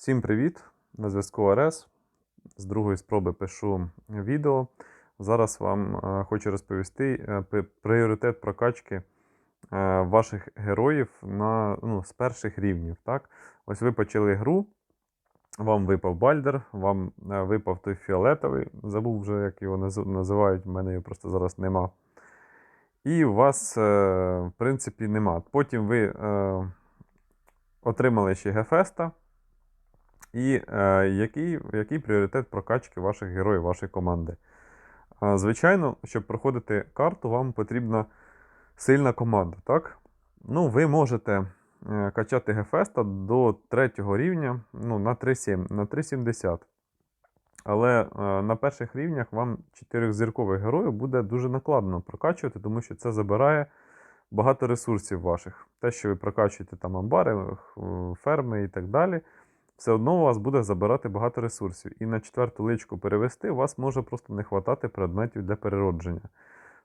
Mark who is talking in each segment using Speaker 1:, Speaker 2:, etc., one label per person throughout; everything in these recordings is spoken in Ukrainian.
Speaker 1: Всім привіт! На зв'язку Арес. З другої спроби пишу відео. Зараз вам е, хочу розповісти е, пріоритет прокачки е, ваших героїв на, ну, з перших рівнів. Так? Ось ви почали гру, вам випав Бальдер, вам випав той фіолетовий, забув вже, як його називають, в мене його просто зараз нема. І у вас, в принципі, нема. Потім ви отримали ще Гефеста. І е, який, який пріоритет прокачки ваших героїв, вашої команди? Е, звичайно, щоб проходити карту, вам потрібна сильна команда. так? Ну, ви можете е, качати Гефеста до третього рівня ну, на 3,7, на 3,70. Але е, на перших рівнях вам 4 зіркових героїв буде дуже накладно прокачувати, тому що це забирає багато ресурсів ваших. Те, що ви прокачуєте там амбари, ферми і так далі, все одно у вас буде забирати багато ресурсів. І на четверту личку перевести у вас може просто не хватати предметів для переродження.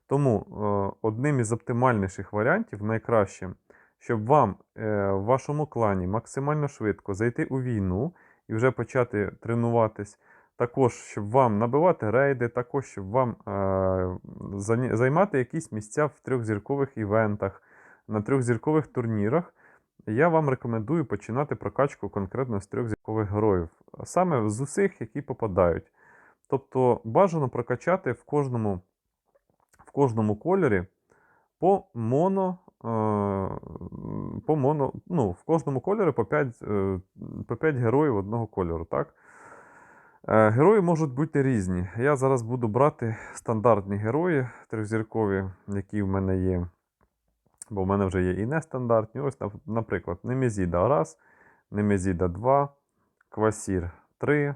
Speaker 1: Тому е, одним із оптимальніших варіантів, найкращим, щоб вам е, в вашому клані максимально швидко зайти у війну і вже почати тренуватись. Також, щоб вам набивати рейди, також, щоб вам е, займати якісь місця в трьохзіркових івентах, на трьохзіркових турнірах, я вам рекомендую починати прокачку конкретно з трьохзіркових героїв, а саме з усіх, які попадають. Тобто бажано прокачати в кожному, в кожному кольорі по моно. е, По моно, ну, в кожному кольорі по 5, е, по 5 героїв одного кольору. Так? Е, Герої можуть бути різні. Я зараз буду брати стандартні герої трьохзіркові, які в мене є. Бо в мене вже є і нестандартні. Ось, наприклад, Немезіда 1, Немезіда 2, Квасір 3.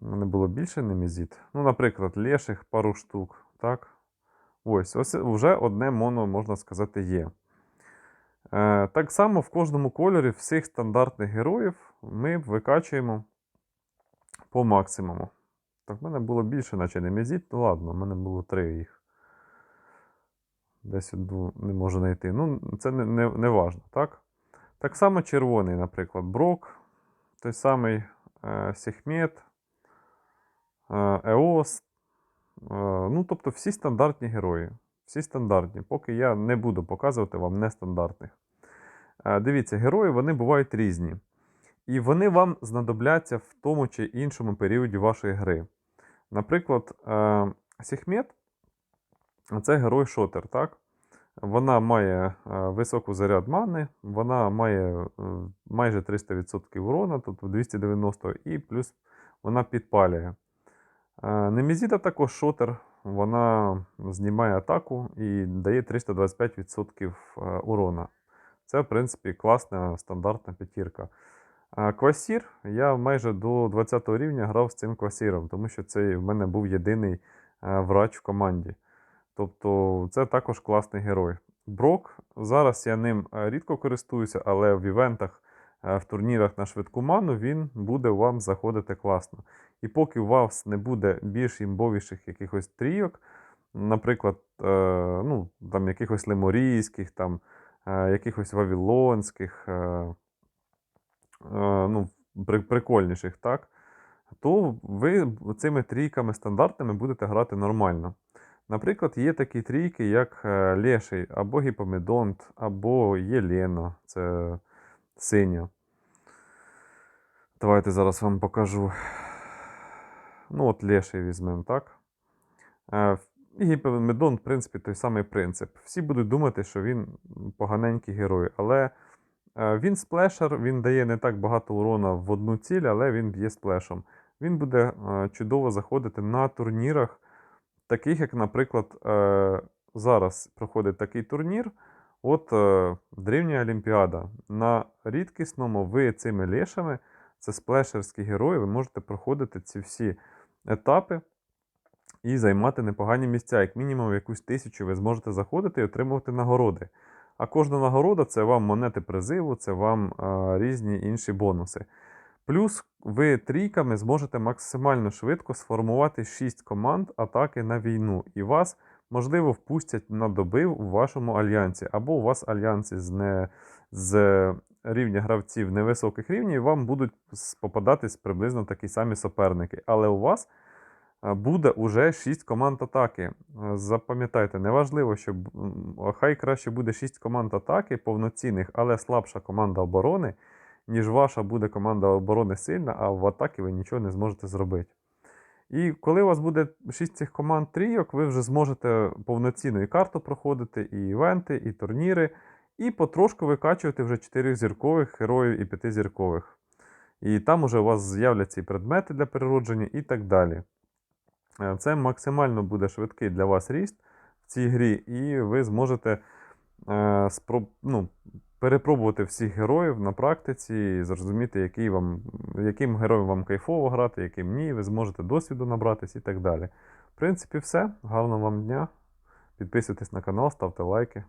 Speaker 1: У мене було більше Немезід. Ну, наприклад, Леших пару штук. Так? Ось, ось вже одне моно, можна сказати, є. Е, так само в кожному кольорі всіх стандартних героїв ми викачуємо по максимуму. Так, в мене було більше, наче Немезід. Ну ладно, в мене було три їх. Десь не можу знайти. Ну, це не, не, не важно, так? Так само червоний, наприклад, Брок, той самий е, Сехмет, е, Еос. Е, ну, тобто всі стандартні герої. Всі стандартні, поки я не буду показувати вам нестандартних. Е, дивіться, герої вони бувають різні. І вони вам знадобляться в тому чи іншому періоді вашої гри. Наприклад, е, Сехмет це герой шотер, так? Вона має е, високу заряд мани, вона має е, майже 300% урона, тобто 290, і плюс вона підпалює. Е, Немезіда також шотер, вона знімає атаку і дає 325% е, урона. Це, в принципі, класна стандартна п'ятірка. Квасір, я майже до 20 рівня грав з цим квасіром, тому що це в мене був єдиний врач в команді. Тобто це також класний герой. Брок, зараз я ним е, рідко користуюся, але в івентах, е, в турнірах на швидку ману він буде вам заходити класно. І поки у вас не буде більш імбовіших якихось трійок, наприклад, е, ну, там якихось леморійських, там, якихось вавилонських, е, ну, прикольніших, так? то ви цими трійками стандартними будете грати нормально. Наприклад, є такі трійки, як е, Леший, або Гіпомедонт, або Єлена, це синя. Давайте зараз вам покажу. Ну, от Леший візьмемо, так? Е, І Гіпомедонт, в принципі, той самий принцип. Всі будуть думати, що він поганенький герой, але е, він сплешер, він дає не так багато урона в одну ціль, але він б'є сплешом. Він буде чудово заходити на турнірах, таких як, наприклад, е, зараз проходить такий турнір. От е, Древня Олімпіада. На рідкісному ви цими лешами, це сплешерські герої, ви можете проходити ці всі етапи і займати непогані місця. Як мінімум, якусь тисячу ви зможете заходити і отримувати нагороди. А кожна нагорода це вам монети призиву, це вам е, різні інші бонуси. Плюс ви трійками зможете максимально швидко сформувати 6 команд атаки на війну, і вас, можливо, впустять на добив у вашому альянсі, або у вас альянсі з, не, з рівня гравців невисоких рівнів, вам будуть попадатись приблизно такі самі суперники. Але у вас е, буде уже 6 команд атаки. Е, Запам'ятайте, неважливо, що хай краще буде 6 команд атаки повноцінних, але слабша команда оборони, ніж ваша буде команда оборони сильна, а в атакі ви нічого не зможете зробити. І коли у вас буде 6 цих команд трійок, ви вже зможете повноцінно і карту проходити, і івенти, і турніри, і потрошку викачувати вже 4 зіркових героїв і 5 зіркових. І там уже у вас з'являться і предмети для переродження, і так далі. Е, Це максимально буде швидкий для вас ріст в цій грі, і ви зможете е, спроб... ну, перепробувати всіх героїв на практиці і зрозуміти, який вам, яким героєм вам кайфово грати, яким ні, ви зможете досвіду набратись і так далі. В принципі, все. Гарного вам дня. Підписуйтесь на канал, ставте лайки.